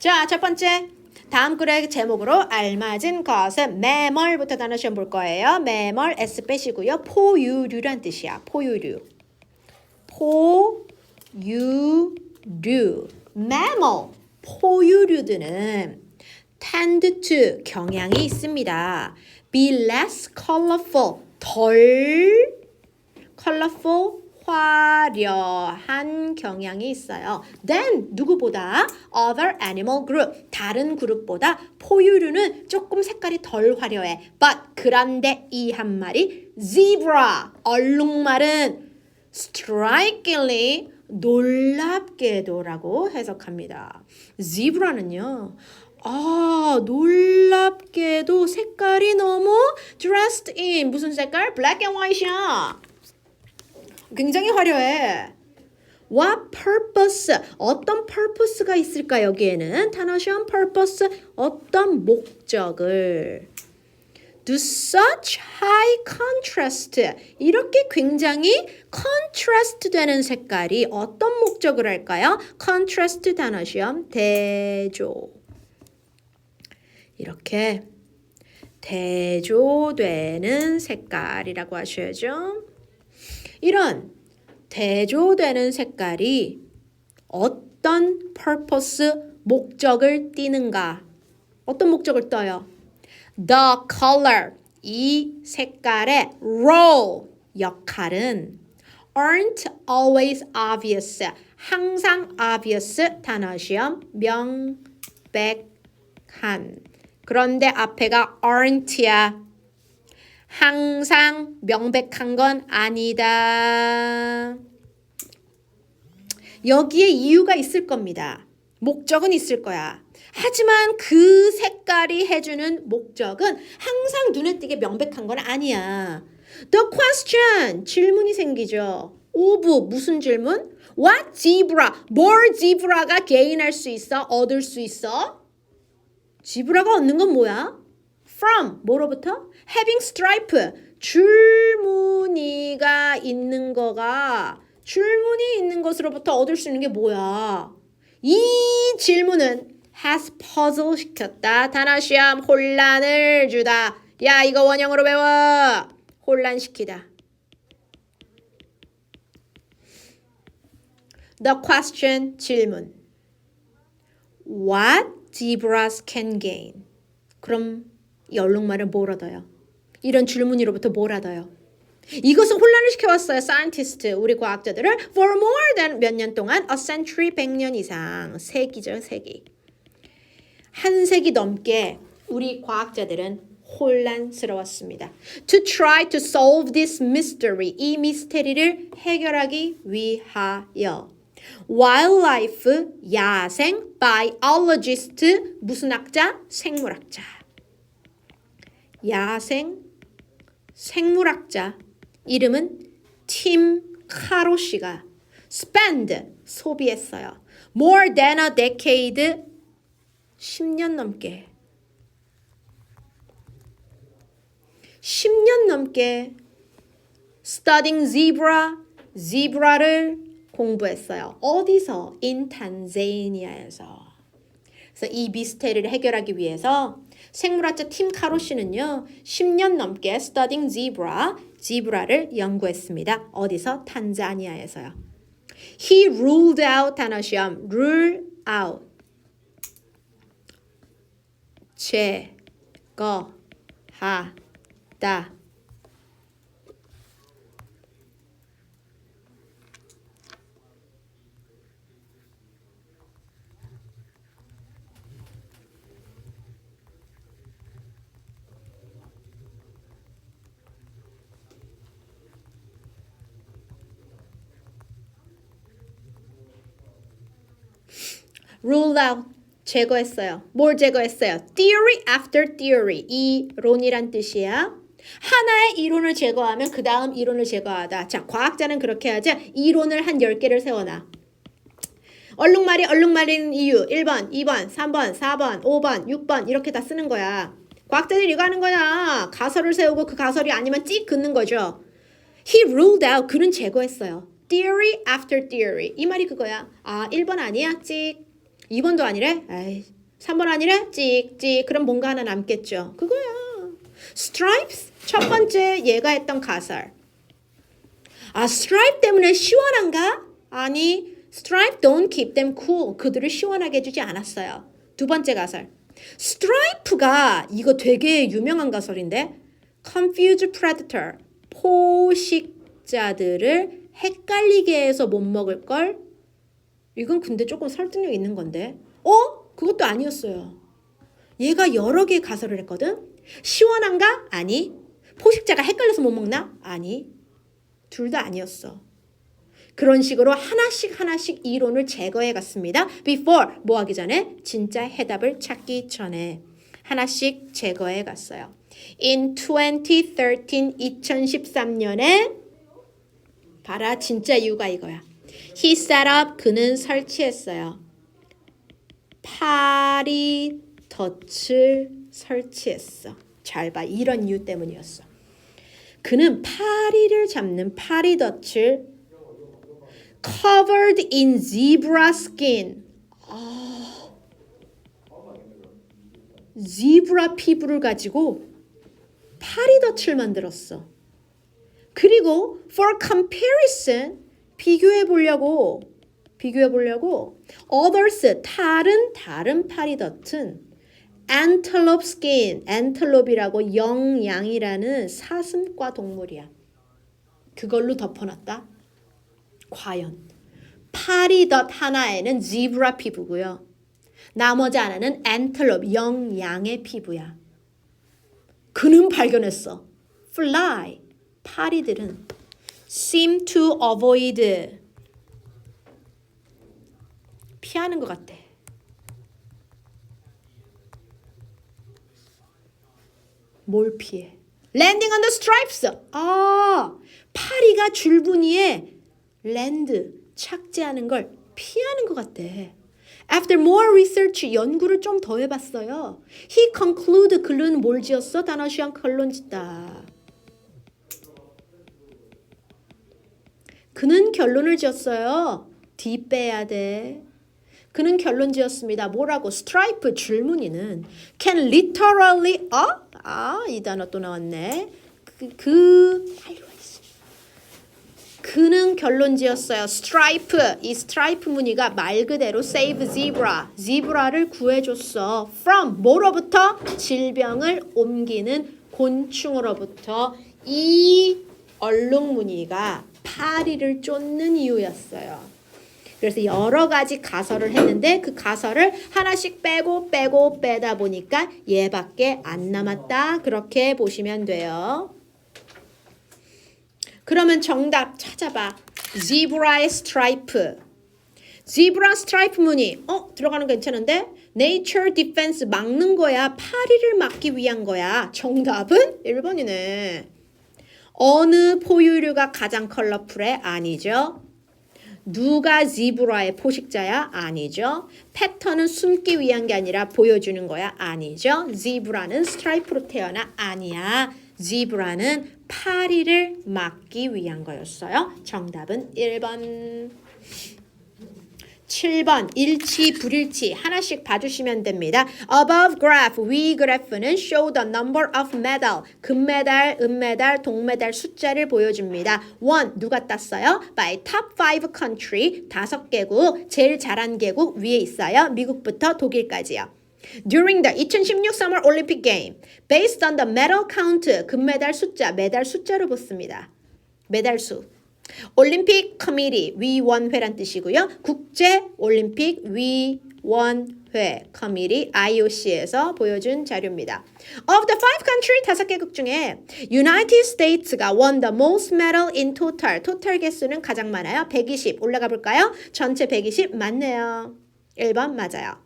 자, 첫 번째. 다음 글의 제목으로 알맞은 것은 매멀부터 단어 시험 볼 거예요. 매멀 S 빼시고요. 포유류란 뜻이야. 포유류. 포유류. mammal. 포유류들은 tend to 경향이 있습니다. be less colorful. 덜 colorful 화려한 경향이 있어요. Then 누구보다 other animal group 다른 그룹보다 포유류는 조금 색깔이 덜 화려해. But 그런데 이 한 마리 zebra 얼룩말은 strikingly 놀랍게도라고 해석합니다. zebra는요. 아, 놀랍게도 색깔이 너무 dressed in 무슨 색깔? black and white이야. 굉장히 화려해. What purpose? 어떤 purpose가 있을까 여기에는 단어 시험 purpose 어떤 목적을 do such high contrast 이렇게 굉장히 contrast 되는 색깔이 어떤 목적을 할까요? contrast 단어 시험 대조 이렇게 대조되는 색깔이라고 하셔야죠. 이런 대조되는 색깔이 어떤 purpose 목적을 띠는가? 어떤 목적을 떠요? The color 이 색깔의 role 역할은 aren't always obvious 항상 obvious 단어 시험 명백한 그런데 앞에가 aren't야 항상 명백한 건 아니다. 여기에 이유가 있을 겁니다. 목적은 있을 거야. 하지만 그 색깔이 해주는 목적은 항상 눈에 띄게 명백한 건 아니야. The question 질문이 생기죠. 오브 무슨 질문? What zebra? 뭘 zebra가 gain할 수 있어? 얻을 수 있어? 지브라가 얻는 건 뭐야? From 뭐로부터? Having stripe 줄무늬가 있는 거가 줄무늬 있는 것으로부터 얻을 수 있는 게 뭐야? 이 질문은 has puzzle 시켰다. 단어 시험 혼란을 주다. 야 이거 원형으로 배워. 혼란시키다. The question 질문. What zebras can gain? 그럼 이 얼룩말은 뭘 얻어요? 이런 줄무늬로부터 뭘 얻어요? 이것은 혼란을 시켜왔어요. scientist, 우리 과학자들을 for more than 몇 년 동안 a century, 100년 이상, 세기죠, 세기. 한 세기 넘게 우리 과학자들은 혼란스러웠습니다. To try to solve this mystery, 이 미스테리를 해결하기 위하여. wildlife, 야생, biologist, 무슨 학자? 생물학자. 야생 생물학자 이름은 팀 카로시가 spend 소비했어요. More than a decade 10년 넘게 10년 넘게 studying zebra zebra를 공부했어요. 어디서? in 탄자니아에서. 그래서 이 미스테리를 해결하기 위해서 생물학자 팀 카로시는요 10년 넘게 studying zebra, zebra를 연구했습니다. 어디서? 탄자니아에서요. He ruled out 단어 시험 rule out 제거하다 rule out 제거했어요. 뭘 제거했어요? theory after theory 이론이란 뜻이야. 하나의 이론을 제거하면 그 다음 이론을 제거하다. 자, 과학자는 그렇게 하자. 이론을 한 10개를 세워놔. 얼룩말이 얼룩말인 이유 1번, 2번, 3번, 4번, 5번, 6번 이렇게 다 쓰는 거야. 과학자들이 이거 하는 거야. 가설을 세우고 그 가설이 아니면 찍 긋는 거죠. He ruled out. 그는 제거했어요. Theory after theory. 이 말이 그거야. 아, 1번 아니야? 찍. 2번도 아니래? 에이, 3번 아니래? 찍찍. 그럼 뭔가 하나 남겠죠. 그거야. stripes 첫 번째 얘가 했던 가설. 아, stripe 때문에 시원한가? 아니, stripe don't keep them cool. 그들을 시원하게 해주지 않았어요. 두 번째 가설. stripe가 이거 되게 유명한 가설인데 confuse predator. 포식자들을 헷갈리게 해서 못 먹을 걸. 이건 근데 조금 설득력 있는 건데. 어? 그것도 아니었어요. 얘가 여러 개의 가설을 했거든. 시원한가? 아니. 포식자가 헷갈려서 못 먹나? 아니. 둘 다 아니었어. 그런 식으로 하나씩 하나씩 이론을 제거해 갔습니다. Before 뭐 하기 전에 진짜 해답을 찾기 전에 하나씩 제거해 갔어요. In 2013 2013년에 봐라 진짜 이유가 이거야. He set up 그는 설치했어요. 파리 덫을 설치했어. 잘 봐. 이런 이유 때문이었어. 그는 파리를 잡는 파리 덫을 covered in zebra skin. 아, 지브라 피부를 가지고 파리 덫을 만들었어. 그리고 for comparison 비교해 보려고 비교해 보려고 others 다른 다른 파리 덫은 antelope skin, antelope이라고 영양이라는 사슴과 동물이야. 그걸로 덮어놨다. 과연 파리덧 하나에는 지브라 피부고요. 나머지 하나는 antelope 영양의 피부야. 그는 발견했어. fly 파리들은 seem to avoid 피하는 것 같아. 뭘 피해? landing on the stripes. 아, 파리가 줄무늬에 랜드 착지하는 걸 피하는 것 같대. After more research, 연구를 좀 더 해봤어요. He conclude 글은 뭘 지었어? 단어 시험 결론 짓다. 그는 결론을 지었어요. D 빼야 돼. 그는 결론 지었습니다. 뭐라고? 스트라이프 줄무늬는 can literally 어? 아, 이 단어 또 나왔네. 그, 그. 그는 결론 지었어요. 스트라이프 이 스트라이프 무늬가 말 그대로 save zebra zebra를 구해줬어. from 뭐로부터 질병을 옮기는 곤충으로부터 이 얼룩 무늬가 파리를 쫓는 이유였어요. 그래서 여러 가지 가설을 했는데 그 가설을 하나씩 빼고 빼고 빼다 보니까 얘밖에 안 남았다. 그렇게 보시면 돼요. 그러면 정답 찾아봐. 지브라의 스트라이프. 지브라 스트라이프 무늬. 어, 들어가는 거 괜찮은데? Nature Defense 막는 거야. 파리를 막기 위한 거야. 정답은 1번이네. 어느 포유류가 가장 컬러풀해? 아니죠. 누가 지브라의 포식자야? 아니죠. 패턴은 숨기 위한 게 아니라 보여주는 거야? 아니죠. 지브라는 스트라이프로 태어나? 아니야. 지브라는 파리를 막기 위한 거였어요. 정답은 1번. 7번 일치 불일치 하나씩 봐주시면 됩니다. Above graph 위 그래프는 show the number of medal 금메달, 은메달, 동메달 숫자를 보여줍니다. 1 누가 땄어요? By top 5 country 다섯 개국 제일 잘한 개국 위에 있어요. 미국부터 독일까지요. During the 2016 Summer Olympic Game, based on the medal count, 금메달 숫자, 메달 숫자로 붙습니다. 메달 수. 올림픽 커미티 위원회란 뜻이고요. 국제 올림픽 위원회 커미티 IOC에서 보여준 자료입니다. Of the five country 다섯 개국 중에 United States가 won the most medal in total. 토탈 개수는 가장 많아요. 120 올라가 볼까요? 전체 120 맞네요. 1번 맞아요.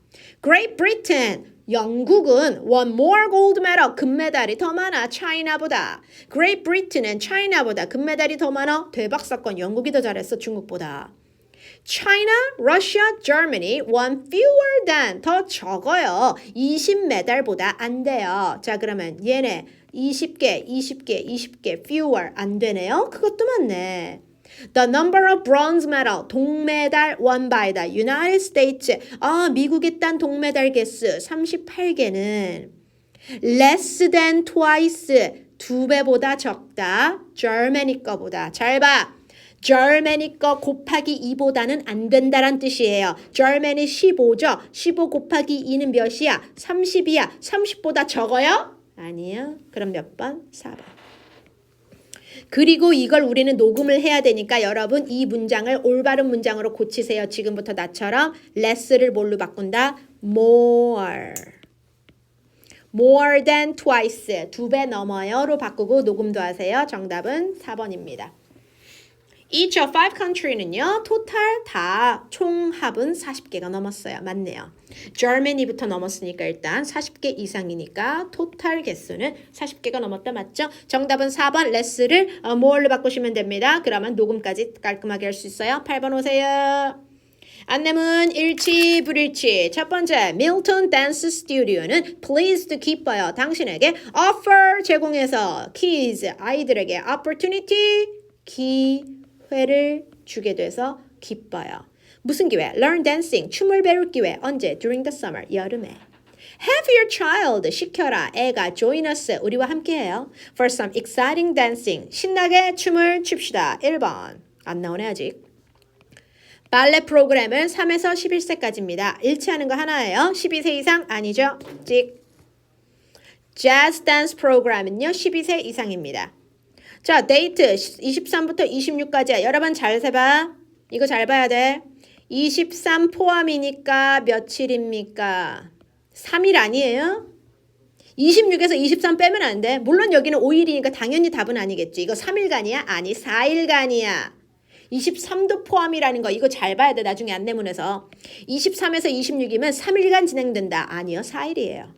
Great Britain 영국은 won more gold medal 금메달이 더 많아 차이나보다. Great Britain은 차이나보다 금메달이 더 많아 대박 사건 영국이 더 잘했어 중국보다. China, Russia, Germany won fewer than 더 적어요. 20메달보다 안 돼요. 자 그러면 얘네 20개 20개 20개 fewer 안 되네요? 그것도 맞네 The number of bronze medal, 동메달 won by the United States. 아, 미국의 딴 동메달 개수 38개는 less than twice, 두 배보다 적다. Germany 거보다. 잘 봐. Germany 거 곱하기 2보다는 안 된다란 뜻이에요. Germany 15죠. 15 곱하기 2는 몇이야? 30이야. 30보다 적어요? 아니요. 그럼 몇 번? 4번. 그리고 이걸 우리는 녹음을 해야 되니까 여러분 이 문장을 올바른 문장으로 고치세요. 지금부터 나처럼 less를 뭘로 바꾼다? more. more than twice. 두 배 넘어요로 바꾸고 녹음도 하세요. 정답은 4번입니다. Each of five country는요, 토탈 다 총합은 40개가 넘었어요. 맞네요. Germany부터 넘었으니까 일단 40개 이상이니까 토탈 개수는 40개가 넘었다. 맞죠? 정답은 4번 레스를 어, 뭐로 바꾸시면 됩니다. 그러면 녹음까지 깔끔하게 할 수 있어요. 8번 오세요. 안내문 일치 불일치 첫 번째 밀턴 댄스 스튜디오는 pleased 기뻐요 당신에게 offer 제공해서 kids 아이들에게 opportunity 기회를 주게 돼서 기뻐요 무슨 기회? learn dancing 춤을 배울 기회 언제? during the summer 여름에 Have your child 시켜라 애가 join us 우리와 함께해요 for some exciting dancing 신나게 춤을 춥시다 1번 안 나오네 아직 발레 프로그램은 3에서 11세까지입니다. 일치하는 거 하나예요. 12세 이상 아니죠? 찍. 재즈 댄스 프로그램은요. 12세 이상입니다. 자, 데이트 23부터 26까지야. 여러분 잘 세봐. 이거 잘 봐야 돼. 23 포함이니까 며칠입니까? 3일 아니에요? 26에서 23 빼면 안 돼. 물론 여기는 5일이니까 당연히 답은 아니겠지. 이거 3일간이야? 아니, 4일간이야. 23도 포함이라는 거 이거 잘 봐야 돼 나중에 안내문에서 23에서 26이면 3일간 진행된다 아니요 4일이에요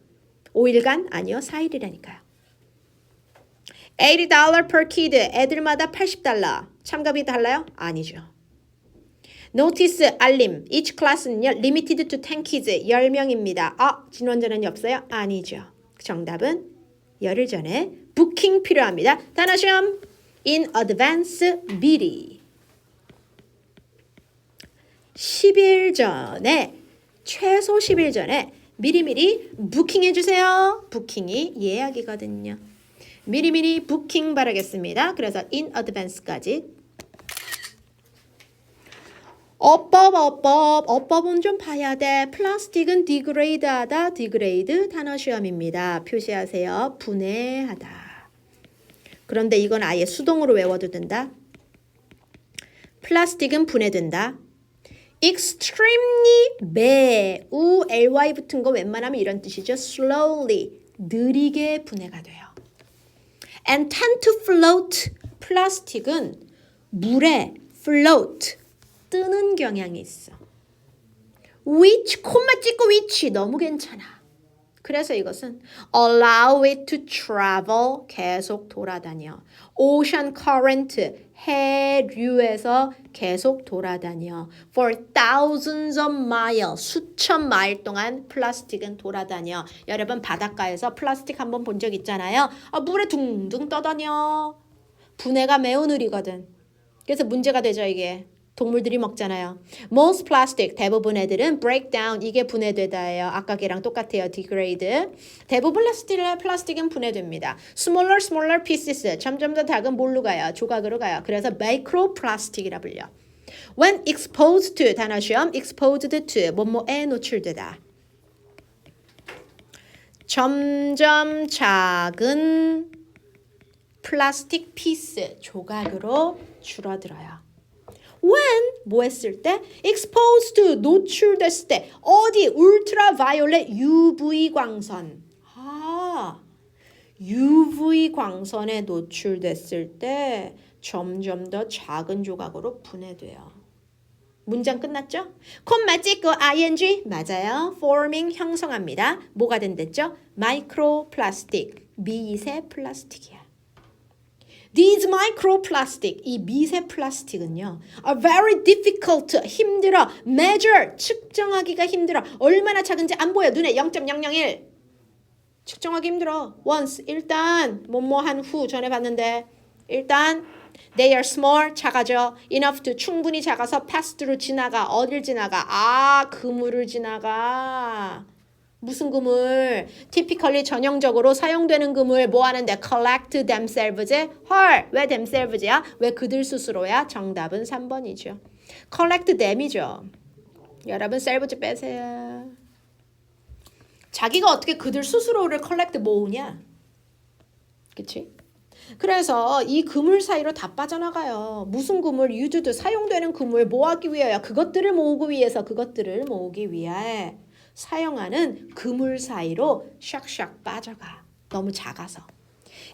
5일간 아니요 4일이라니까요 80달러 per kid. 애들마다 80달러. 참가비 달라요? 아니죠. 노티스 알림. Each class는요 limited to 10 kids. 10명입니다. 아 진원전환이 없어요? 아니죠. 정답은 열흘 전에 부킹 필요합니다. 단어 시험. In advance 미리. 10일 전에 최소 10일 전에 미리미리 부킹해 주세요. 부킹이 예약이거든요. 미리미리 부킹 바라겠습니다. 그래서 in advance까지 어법 어법 어법은 좀 봐야 돼. 플라스틱은 디그레이드하다 디그레이드 단어 시험입니다. 표시하세요. 분해하다. 그런데 이건 아예 수동으로 외워도 된다. 플라스틱은 분해된다. extremely 매우 ly 붙은 거 웬만하면 이런 뜻이죠. slowly 느리게 분해가 돼요. And tend to float 플라스틱은 물에 float 뜨는 경향이 있어. which 콤마 찍고 which 너무 괜찮아. 그래서 이것은 allow it to travel 계속 돌아다녀. ocean current 해류에서 계속 돌아다녀. For thousands of miles 수천 마일 동안 플라스틱은 돌아다녀. 여러분 바닷가에서 플라스틱 한번 본 적 있잖아요. 아, 물에 둥둥 떠다녀. 분해가 매우 느리거든. 그래서 문제가 되죠 이게. 동물들이 먹잖아요. Most plastic 대부분 애들은 break down 이게 분해되다예요. 아까 걔랑 똑같아요. degrade. 대부분 플라스틱 플라스틱은 분해됩니다. smaller smaller pieces 점점 더 작은 뭘로 가요? 조각으로 가요. 그래서 microplastic이라 불려. When exposed to 단어 시험 exposed to 뭐뭐에 노출되다. 점점 작은 플라스틱 피스 조각으로 줄어들어요. When 뭐 했을 때 exposed to 노출됐을 때 어디 울트라바이올렛 UV 광선 아 UV 광선에 노출됐을 때 점점 더 작은 조각으로 분해돼요. 문장 끝났죠? 콤마 찍고 ing 맞아요. forming 형성합니다. 뭐가 된댔죠? 마이크로플라스틱 미세 플라스틱이야. These microplastic, 이 미세 플라스틱은요, are very difficult, 힘들어, measure, 측정하기가 힘들어. 얼마나 작은지 안 보여. 눈에 0.001. 측정하기 힘들어. once, 일단, 뭐뭐 한 후 전에 봤는데, 일단 they are small 작아져 enough to 충분히 작아서 pass through 지나가 어딜 지나가 아 그물을 지나가 무슨 그물? typically 전형적으로 사용되는 그물 뭐 하는데 collect themselves 헐 왜 themselves야? 왜 그들 스스로야? 정답은 3번이죠 collect them이죠 여러분 selves 빼세요 자기가 어떻게 그들 스스로를 collect 모으냐 그치? 그래서 이 그물 사이로 다 빠져나가요. 무슨 그물? 유주도 사용되는 그물 뭐 하기 위하여? 그것들을 모으기 위해서 그것들을 모으기 위하여 사용하는 그물 사이로 샥샥 빠져가. 너무 작아서.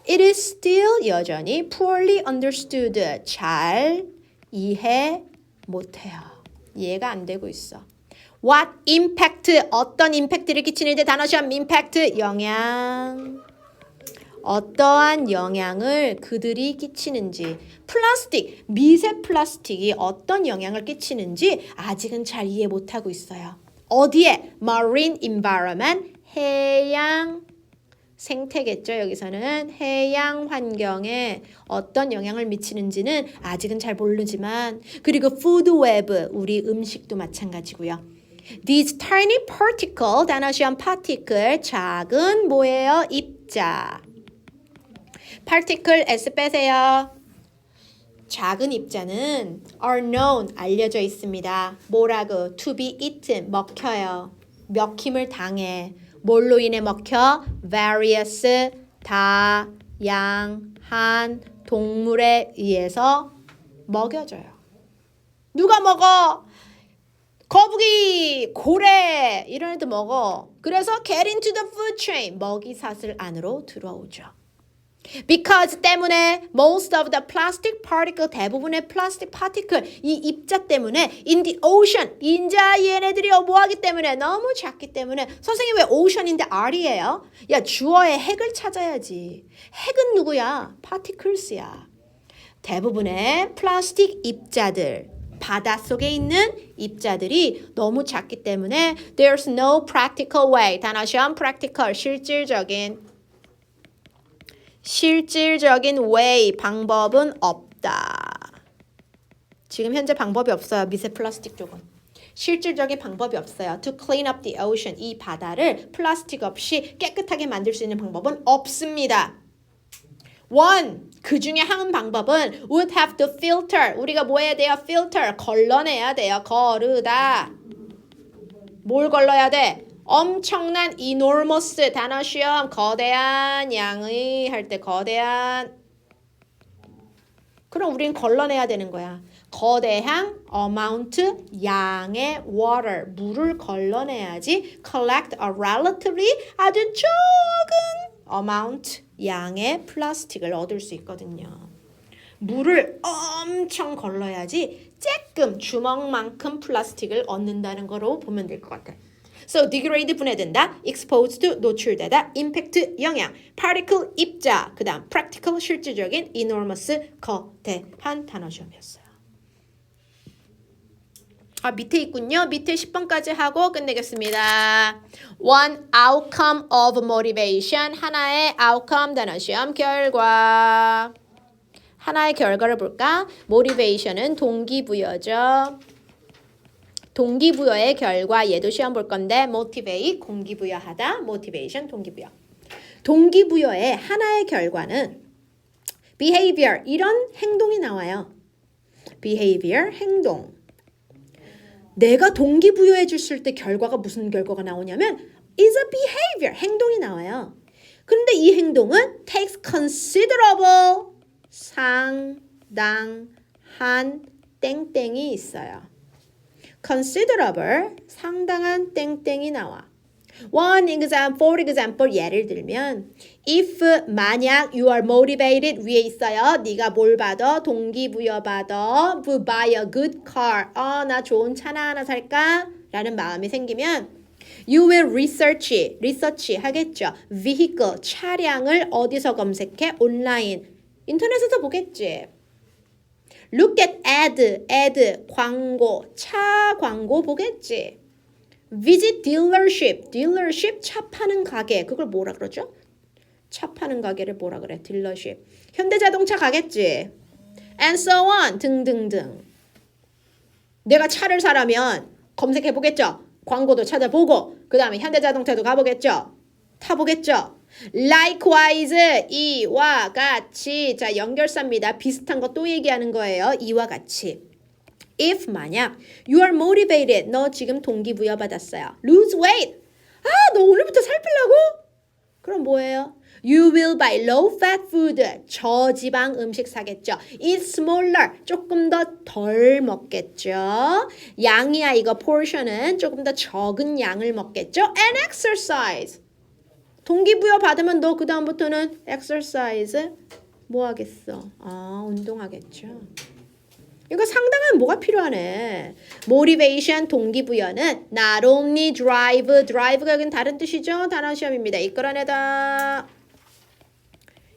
It is still 여전히 poorly understood. 잘 이해 못해요. 이해가 안 되고 있어. What impact? 어떤 임팩트를 끼치는데 단어 시험 impact 영향. 어떠한 영향을 그들이 끼치는지 플라스틱, 미세 플라스틱이 어떤 영향을 끼치는지 아직은 잘 이해 못하고 있어요. 어디에? marine environment, 해양 생태겠죠. 여기서는 해양 환경에 어떤 영향을 미치는지는 아직은 잘 모르지만 그리고 food web, 우리 음식도 마찬가지고요. These tiny particle, 단어 시험 particle, 작은 뭐예요? 입자. particle s 빼세요. 작은 입자는 are known 알려져 있습니다. 뭐라고? to be eaten 먹혀요. 먹힘을 당해. 뭘로 인해 먹혀? various 다양한 동물에 의해서 먹여져요. 누가 먹어? 거북이, 고래 이런 애들 먹어. 그래서 get into the food chain 먹이 사슬 안으로 들어오죠. Because 때문에 most of the plastic particle 대부분의 플라스틱 파티클 이 입자 때문에 in the ocean 인자 얘네들이 뭐하기 때문에 너무 작기 때문에 선생님 왜 ocean인데 R이에요? 야 주어의 핵을 찾아야지 핵은 누구야? particles야 대부분의 플라스틱 입자들 바닷속에 있는 입자들이 너무 작기 때문에 there's no practical way 단어 시험 practical 실질적인 실질적인 way 방법은 없다. 지금 현재 방법이 없어요. 미세 플라스틱 쪽은. 실질적인 방법이 없어요. To clean up the ocean 이 바다를 플라스틱 없이 깨끗하게 만들 수 있는 방법은 없습니다. One 그 중에 한 방법은 would have to filter 우리가 뭐 해야 돼요? filter 걸러내야 돼요. 거르다. 뭘 걸러야 돼? 엄청난 enormous 단어 시험 거대한 양의 할 때 거대한 그럼 우린 걸러내야 되는 거야. 거대한 amount 양의 water 물을 걸러내야지 collect a relatively 아주 적은 amount 양의 플라스틱을 얻을 수 있거든요. 물을 엄청 걸러야지 쬐끔 주먹만큼 플라스틱을 얻는다는 거로 보면 될 것 같아. So degrade 분해된다, exposed 노출되다, impact 영향, particle 입자, 그 다음 practical 실질적인, enormous 거대한 단어 시험이었어요. 아 밑에 있군요. 밑에 10번까지 하고 끝내겠습니다. One outcome of motivation 하나의 outcome 단어 시험 결과. 하나의 결과를 볼까? motivation은 동기부여죠. 동기부여의 결과 얘도 시험 볼 건데 motivate 공기부여하다 motivation 동기부여. 동기부여의 하나의 결과는 behavior 이런 행동이 나와요. behavior 행동. 내가 동기부여해 줬을 때 결과가 무슨 결과가 나오냐면 is a behavior 행동이 나와요. 그런데 이 행동은 takes considerable 상당한 땡땡이 있어요 considerable 상당한 땡땡이 나와. One example, for example, 예를 들면 if 만약 you are motivated 위에 있어요. 네가 뭘 받아? 동기부여 받아. buy a good car. 어, 나 좋은 차나 하나 살까? 라는 마음이 생기면 You will research, research 하겠죠. vehicle, 차량을 어디서 검색해? 온라인. 인터넷에서 보겠지. Look at ad, ad, 광고, 차 광고 보겠지. Visit dealership, dealership 차 파는 가게. 그걸 뭐라 그러죠? 차 파는 가게를 뭐라 그래? dealership. 현대자동차 가겠지. And so on 등등등. 내가 차를 사라면 검색해 보겠죠. 광고도 찾아보고 그 다음에 현대자동차도 가보겠죠. 타보겠죠. Likewise 이와 같이 자 연결사입니다. 비슷한 거 또 얘기하는 거예요. 이와 같이. If 만약 you are motivated 너 지금 동기부여 받았어요. Lose weight. 아 너 오늘부터 살 빼려고? 그럼 뭐예요? You will buy low fat food. 저지방 음식 사겠죠. Eat smaller. 조금 더 덜 먹겠죠. 양이야 이거 portion은 조금 더 적은 양을 먹겠죠. And exercise. 동기부여 받으면 너 그 다음부터는 exercise 뭐 하겠어? 아, 운동하겠죠. 이거 상당한 뭐가 필요하네. motivation 동기부여는 not only drive, drive가 여긴 다른 뜻이죠. 단어 시험입니다. 이끌어내다.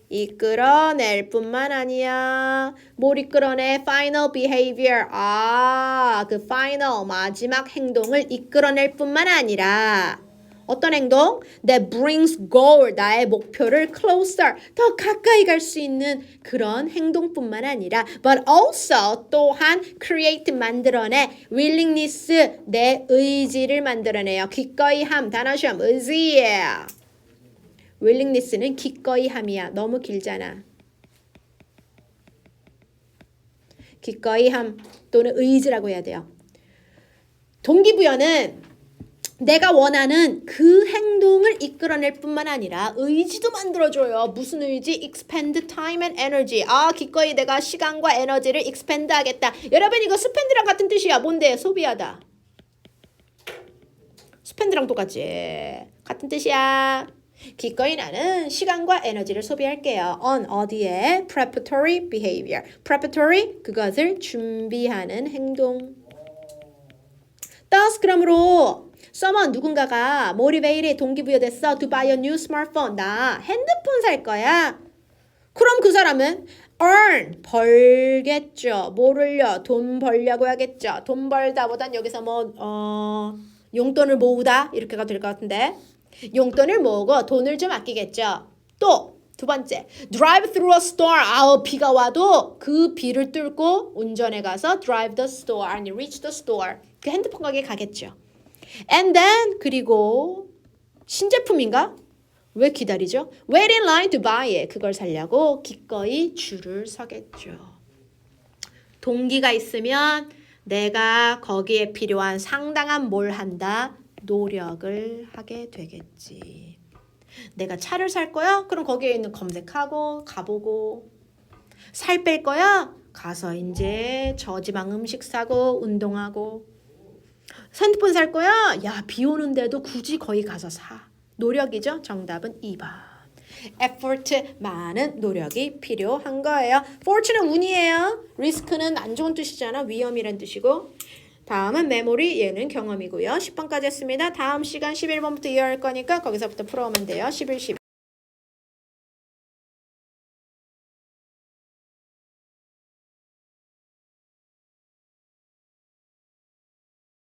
이끌어낼 뿐만 아니야. 뭘 이끌어내? final behavior. 아, 그 final 마지막 행동을 이끌어낼 뿐만 아니라 어떤 행동? That brings goal, 나의 목표를 closer, 더 가까이 갈 수 있는 그런 행동뿐만 아니라 but also 또한 create, 만들어내 willingness, 내 의지를 만들어내요. 기꺼이 함, 단어 시험, 의지예요. willingness는 기꺼이 함이야. 너무 길잖아. 기꺼이 함 또는 의지라고 해야 돼요. 동기부여는 내가 원하는 그 행동을 이끌어낼 뿐만 아니라 의지도 만들어줘요. 무슨 의지? expend time and energy. 아, 기꺼이 내가 시간과 에너지를 expend 하겠다. 여러분 이거 spend랑 같은 뜻이야. 뭔데? 소비하다. spend랑 똑같지. 같은 뜻이야. 기꺼이 나는 시간과 에너지를 소비할게요. on 어디에? preparatory behavior. preparatory 그것을 준비하는 행동. thus 그러므로 someone 누군가가 motivated 동기부여됐어 to buy a new smartphone 나 핸드폰 살 거야. 그럼 그 사람은 earn 벌겠죠. 뭐를요? 돈 벌려고 하겠죠. 돈 벌다보단 여기서 뭐 어, 용돈을 모으다 이렇게가 될 것 같은데 용돈을 모으고 돈을 좀 아끼겠죠. 또 두 번째, drive through a store. 아우 비가 와도 그 비를 뚫고 운전해 가서 drive the store 아니 reach the store 그 핸드폰 가게 가겠죠. And then 그리고 신제품인가? 왜 기다리죠? Wait in line to buy it. 그걸 살려고 기꺼이 줄을 서겠죠. 동기가 있으면 내가 거기에 필요한 상당한 뭘 한다? 노력을 하게 되겠지. 내가 차를 살 거야? 그럼 거기에 있는 검색하고 가보고 살 뺄 거야? 가서 이제 저지방 음식 사고 운동하고 핸드폰 살 거야? 야, 비 오는데도 굳이 거기 가서 사. 노력이죠? 정답은 2번. effort 많은 노력이 필요한 거예요. fortune은 운이에요. risk는 안 좋은 뜻이잖아. 위험이란 뜻이고. 다음은 메모리 얘는 경험이고요. 10번까지 했습니다. 다음 시간 11번부터 이어할 거니까 거기서부터 풀어오면 돼요. 11, 12.